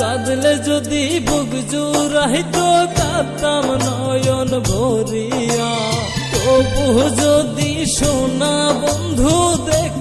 কাঁদলে যদি বুক জুড়াইতো কাতাম নয়ন ভরিয়া। তবু যদি সোনা বন্ধু দেখতো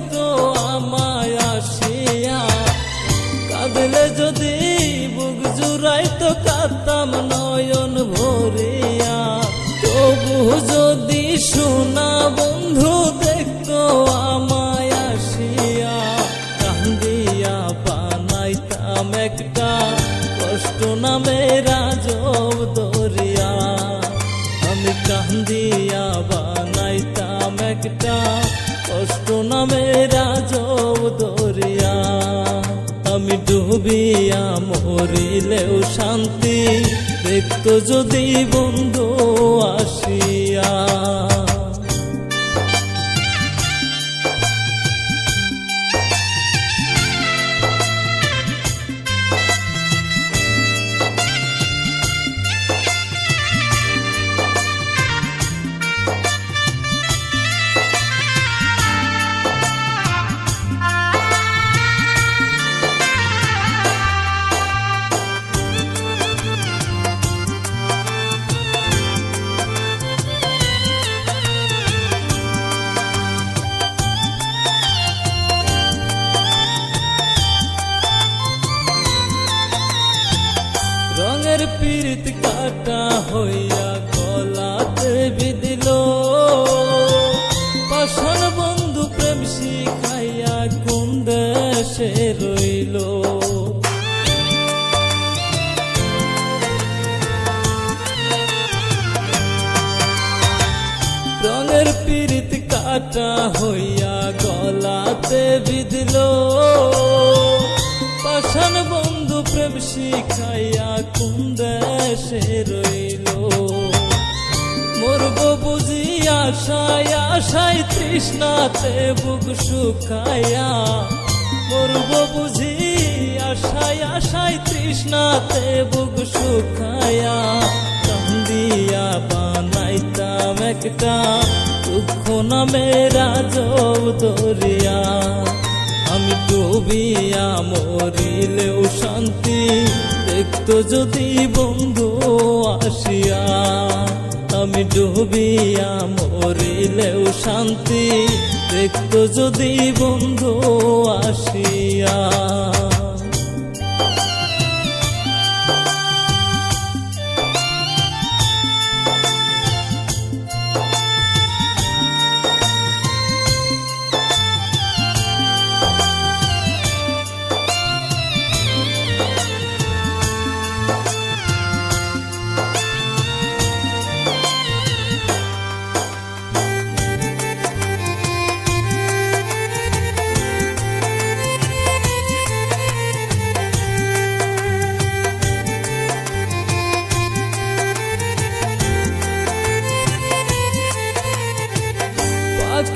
মরিলেও শান্তি দেখতো যদি বন্ধু আসিয়া। পীড়িত কাটা হইয়া গলাতে বিদিল পাষাণ বন্ধু প্রেম শিখাইয়া কোন দেশে রইল? রঙের পীড়িত কাটা হইয়া গলাতে বিদিল পাষাণ বন্ধু প্রেম শিখাইয়া কোন দেশে রইল? মরব বুঝি আশায় আশায় তৃষ্ণাতে বুক শুকাইয়া মরব বুঝি আশায় আশায় তৃষ্ণাতে বুক শুকাইয়া কান্দিয়া বানাইতাম একটা দুঃখ নামে রাজব দরিয়া। আমি ডুবিয়া মরিলেও শান্তি দেখতো যদি বন্ধু আসিয়া আমি ডুবিয়া মরিলেও শান্তি। দেখতো যদি বন্ধু আসিয়া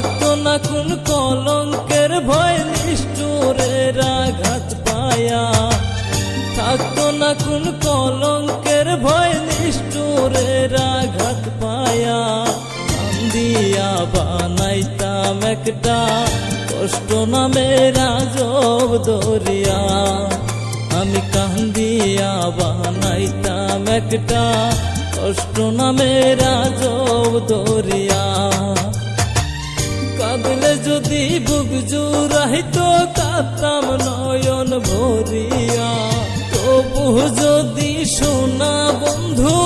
থাকতো না কোন কলঙ্কের ভয় নিষ্ঠুরের আঘাত পায়া। থাকতো না কোন কলঙ্কের ভয় নিষ্ঠুরের আঘাত পায়া। কান্দিয়া বানাইতাম একটা কষ্ট নামে রাজব দরিয়া। আমি কান্দিয়া বানাইতাম একটা কষ্ট নামে রাজব দরিয়া। কাঁদলে যদি বুক জুড়াইতো কাতাম নয়ন ভরিয়া তবু যদি সোনা বন্ধু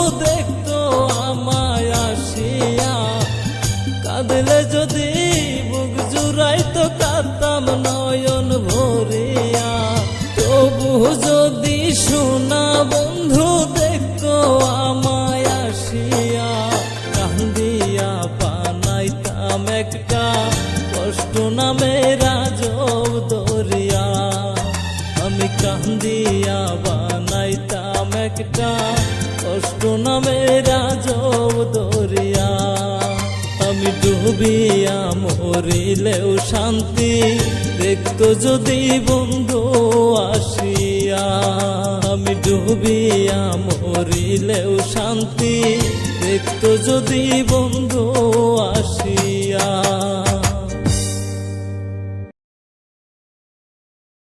নামে রাজব দরিয়া। আমি কান্দিয়া বানাইতাম একটা কষ্ট নামে রাজব দরিয়া। আমি ডুবিয়া মরিলেও শান্তি দেখতো যদি বন্ধু আসিয়া। আমি ডুবিয়া মরিলেও শান্তি দেখতো যদি বন্ধু আসিয়া।